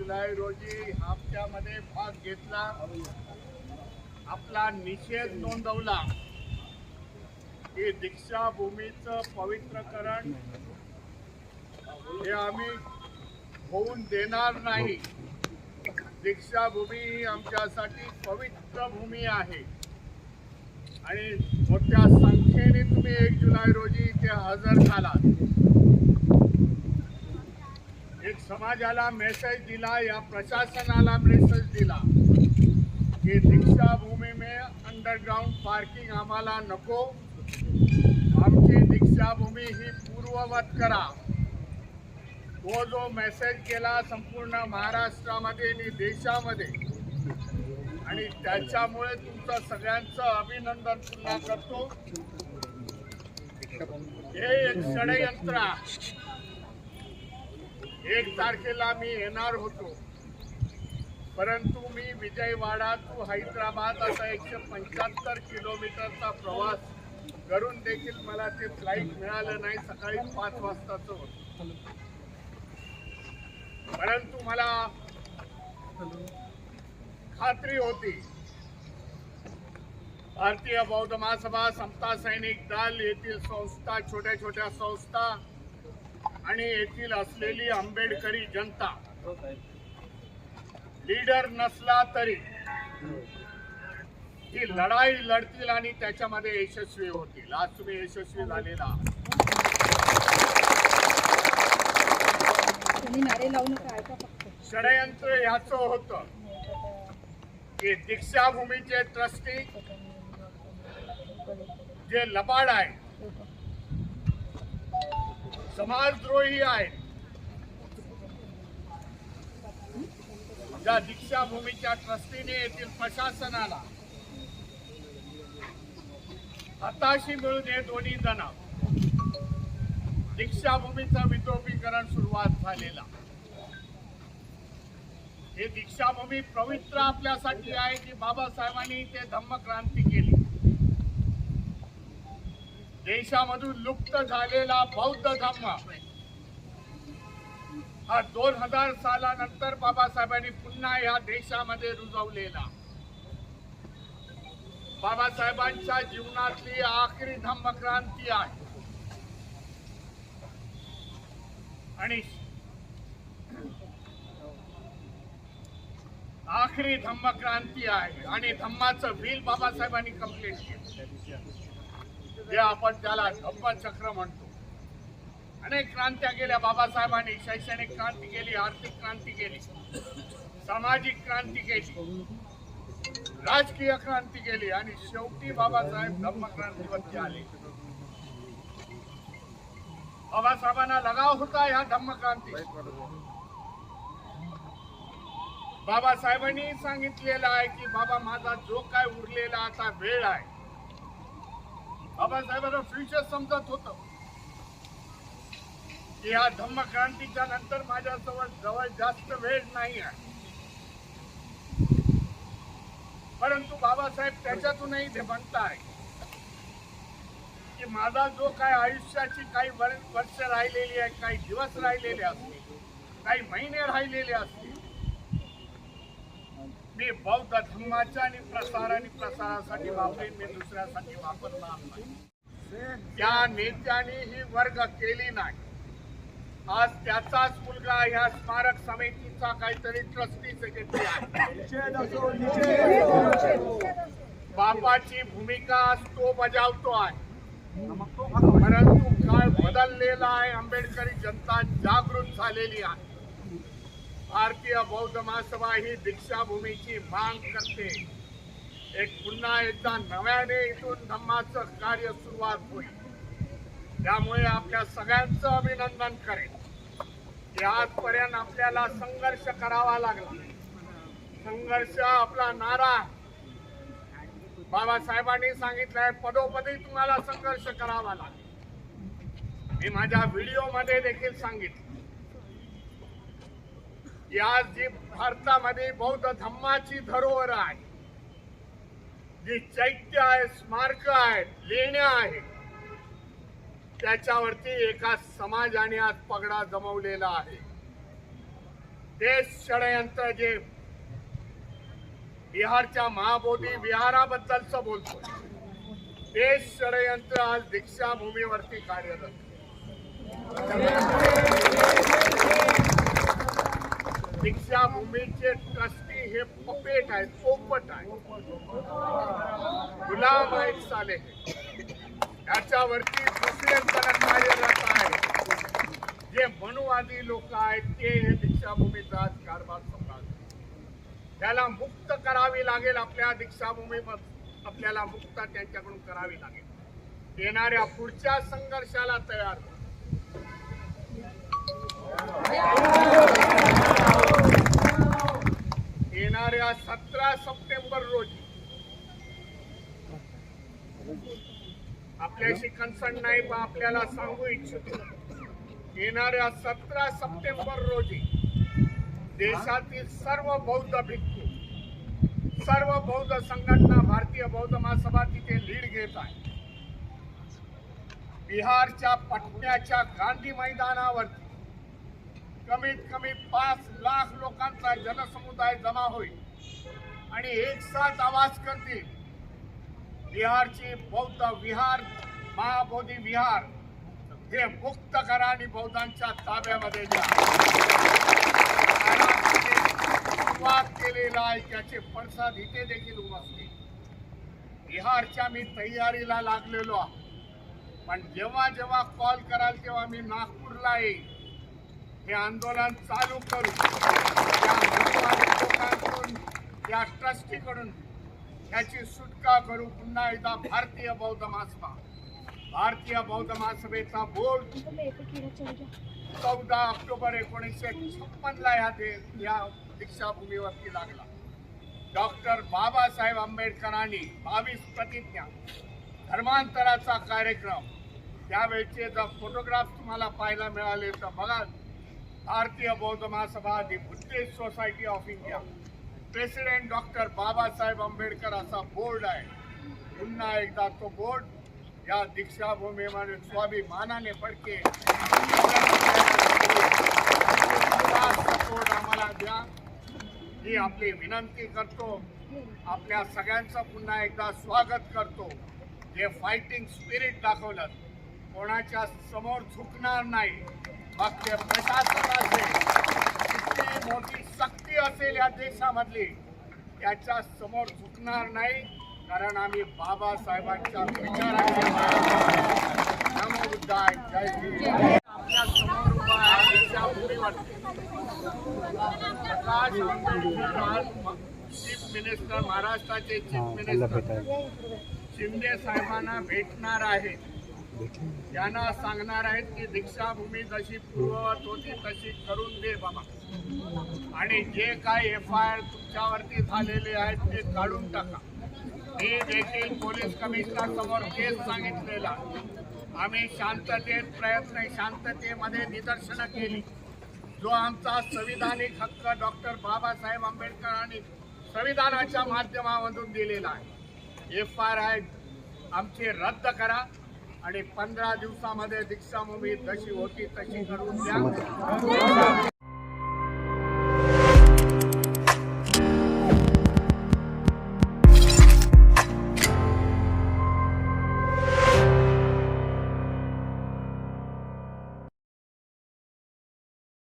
जुलै रोजी हप्त्यामध्ये भाग घेतला. आपला निषेध नोंदवला. की दीक्षाभूमीचं पवित्रकरण हे आम्ही होऊन देणार नाही. दीक्षाभूमी ही आमच्यासाठी पवित्र भूमी आहे. आणि मोठ्या संख्येने तुम्ही एक जुलै रोजी इथे हजर झालात. एक समाजाला मेसेज दिला या प्रशासनाला मेसेज दिला की दीक्षाभूमी में अंडरग्राउंड पार्किंग आम्हाला नको. आमची दीक्षाभूमी ही पूर्ववत करा. तो जो मेसेज केला संपूर्ण महाराष्ट्रामध्ये आणि देशामध्ये आणि त्याच्यामुळे तुमचं सगळ्यांचं अभिनंदन पुन्हा करतो. हे एक षडयंत्र एक तारखेला मी येणार होतो. परंतु मी विजयवाडा टू हैदराबाद असा एकशे पंच्याहत्तर किलोमीटरचा प्रवास करून देखील मला ते फ्लाईट मिळालं नाही सकाळी पाच वाजताचं होतं. परंतु मला खात्री होती. भारतीय बौद्ध महासभा समता सैनिक दल येथील संस्था छोट्या छोट्या संस्था आणि येथील असलेली आंबेडकरी जनता लीडर नसला तरी ही लढाई लढतील आणि त्याच्यामध्ये यशस्वी होतील. आज तुम्ही यशस्वी झालेला षडयंत्र याचं होतं. की दीक्षाभूमीचे ट्रस्टी जे लबाड आहे समाजद्रोही आहेत ज्या दीक्षाभूमीच्या ट्रस्टीने येथील प्रशासनाला हताशी मिळून हे दोन्ही जण दीक्षाभूमीचं विद्रोपीकरण सुरुवात झालेला. हे दीक्षाभूमी पवित्र आपल्यासाठी आहे की बाबासाहेबांनी ते धम्मक्रांती केली. देशामधून लुप्त झालेला बौद्ध धम्म. हा दोन हजार सालानंतर बाबासाहेबांनी पुन्हा या देशामध्ये रुजवलेला. बाबासाहेबांच्या जीवनातली आखरी धम्मक्रांती आहे. आणि आखरी धम्मक्रांती आहे. आणि धम्माचं व्हील बाबासाहेबांनी कंप्लीट केलं. जे आपण त्याला धम्मचक्र म्हणतो. अनेक क्रांत्या केल्या बाबासाहेबांनी शैक्षणिक क्रांती केली आर्थिक क्रांती केली सामाजिक क्रांती केली राजकीय क्रांती केली आणि शेवटी बाबासाहेब धम्मक्रांतीवरती आले. बाबासाहेबांना लगाव होता ह्या धम्मक्रांती. बाबासाहेबांनी सांगितलेलं आहे की बाबा माझा जो काय उरलेला आता वेळ आहे बाबासाहेबांना फ्युचर समजत होतं. की या धम्मक्रांतीच्या नंतर माझ्याजवळ जवळ जास्त वेळ नाही आहे. परंतु बाबासाहेब त्याच्यातूनही ते म्हणताय की माझा जो काय आयुष्याची काही वर्ष राहिलेली आहे काही दिवस राहिलेले असतील काही महिने राहिलेले असतील मी बौद्ध धर्माच्या आणि प्रसार आणि प्रसारासाठी वापरेन मी दुसऱ्यासाठी वापरणार नाही. त्या नेत्याने ही वर्ग केली नाही. आज त्याचाच मुलगा ह्या स्मारक समितीचा काहीतरी ट्रस्टी सेक्रेटरी आहे बापाची भूमिका तो बजावतो आहे. परंतु काय बदललेला आहे. आंबेडकरी जनता जागृत झालेली आहे. भारतीय बौद्ध महासभा ही दीक्षाभूमीची मांग करते. एक पुन्हा एकदा नव्याने इथून धम्माचं कार्य सुरुवात होईल. त्यामुळे आपल्या सगळ्यांचं अभिनंदन करेन. की आजपर्यंत आपल्याला संघर्ष करावा लागला. संघर्ष आपला नारा. बाबासाहेबांनी सांगितलंय पदोपदी तुम्हाला संघर्ष करावा लागेल. मी माझ्या व्हिडिओमध्ये देखील सांगितलं. की आज जी भारतामध्ये बौद्ध धम्माची धरोहर आहे जी चैत्य आहे स्मारक आहेत लेण्या आहे त्याच्यावरती एका समाजाने आज पगडा जमवलेला आहे. देश षडयंत्र जे बिहारच्या महाबोधी विहाराबद्दलच बोलतो देश षडयंत्र आज दीक्षाभूमीवरती कार्यरत दीक्षाभूमीचे ट्रस्टी हे पपेट आहेत पोपट आहेत. गुलाम आहेत साले. याच्यावरती दुसरे कार्यरत आहे जे मनुवादी लोक आहेत ते हे दीक्षाभूमीचा कारभार सांभाळतात. त्याला मुक्त करावी लागेल आपल्या दीक्षाभूमी आपल्याला मुक्त त्यांच्याकडून करावी लागेल. येणाऱ्या पुढच्या संघर्षाला तयार येणाऱ्या सतरा सप्टेंबर रोजी आपल्याशी कन्सर्न नाही पण आपल्याला सांगू इच्छितो. येणाऱ्या सतरा सप्टेंबर रोजी देशातील सर्व बौद्ध भिक्खू सर्व बौद्ध संघटना भारतीय बौद्ध महासभा तिथे लीड घेत आहे बिहारच्या पटण्याच्या गांधी मैदानावरती कमीत कमी पाच लाख लोकांचा जनसमुदाय जमा होईल. आणि एक साथ आवाज करतील बिहारची बौद्ध विहार महाबोधी विहार हे मुक्त करा आणि बौद्धांच्या ताब्यामध्ये द्या. सुरुवात केलेला आहे त्याचे पडसाद इथे देखील उमसते बिहारच्या मी तयारीला लागलेलो आहे. पण जेव्हा जेव्हा कॉल कराल तेव्हा मी नागपूरला येईल. हे आंदोलन चालू करू. या लोकांकडून या ट्रस्टीकडून याची सुटका करू. पुन्हा एकदा भारतीय बौद्ध महासभा भारतीय बौद्ध महासभेचा बोर्ड चौदा ऑक्टोबर एकोणीसशे छप्पनला ह्या या दे- या दीक्षाभूमीवरती लागला. डॉक्टर बाबासाहेब आंबेडकरांनी बावीस प्रतिज्ञा धर्मांतराचा कार्यक्रम. त्यावेळचे जर फोटोग्राफ तुम्हाला पाहायला मिळाले तर बघा Bharatiya Bauddha Mahasabha the Buddhist society of India. President doctor Babasaheb Ambedkar असा बोर्ड आहे. पुन्हा एकदा तो बोर्ड या दीक्षाभूमीमध्ये स्वाभिमानाने फडके. सपोर्ट आम्हाला द्या. ही आपली विनंती करतो. आपल्या सगळ्यांचं पुन्हा एकदा स्वागत करतो. जे फायटिंग स्पिरिट दाखवलं कोणाच्या समोर झुकणार नाही. मग ते प्रशासन असेल किती मोठी सक्ती असेल या देशामधली त्याच्यासमोर झुकणार नाही कारण आम्ही बाबासाहेबांच्या आज चीफ मिनिस्टर महाराष्ट्राचे चीफ मिनिस्टर शिंदे साहेबांना भेटणार आहेत त्यांना सांगणार आहेत की दीक्षाभूमी जशी पूर्ववत होती तशी करून दे बाबा. आणि जे काय एफ आय आर तुमच्यावरती झालेले आहेत ते काढून टाका. मी देखील पोलीस कमिशनर समोर केस सांगितलेला. आम्ही शांततेत प्रयत्न शांततेमध्ये निदर्शनं केली. जो आमचा संविधानिक हक्क डॉक्टर बाबासाहेब आंबेडकरांनी संविधानाच्या माध्यमामधून दिलेला आहे. एफ आर आय आमची रद्द करा. आणि पंधरा दिवसामध्ये दीक्षाभूमी जशी होती तशी करून द्या.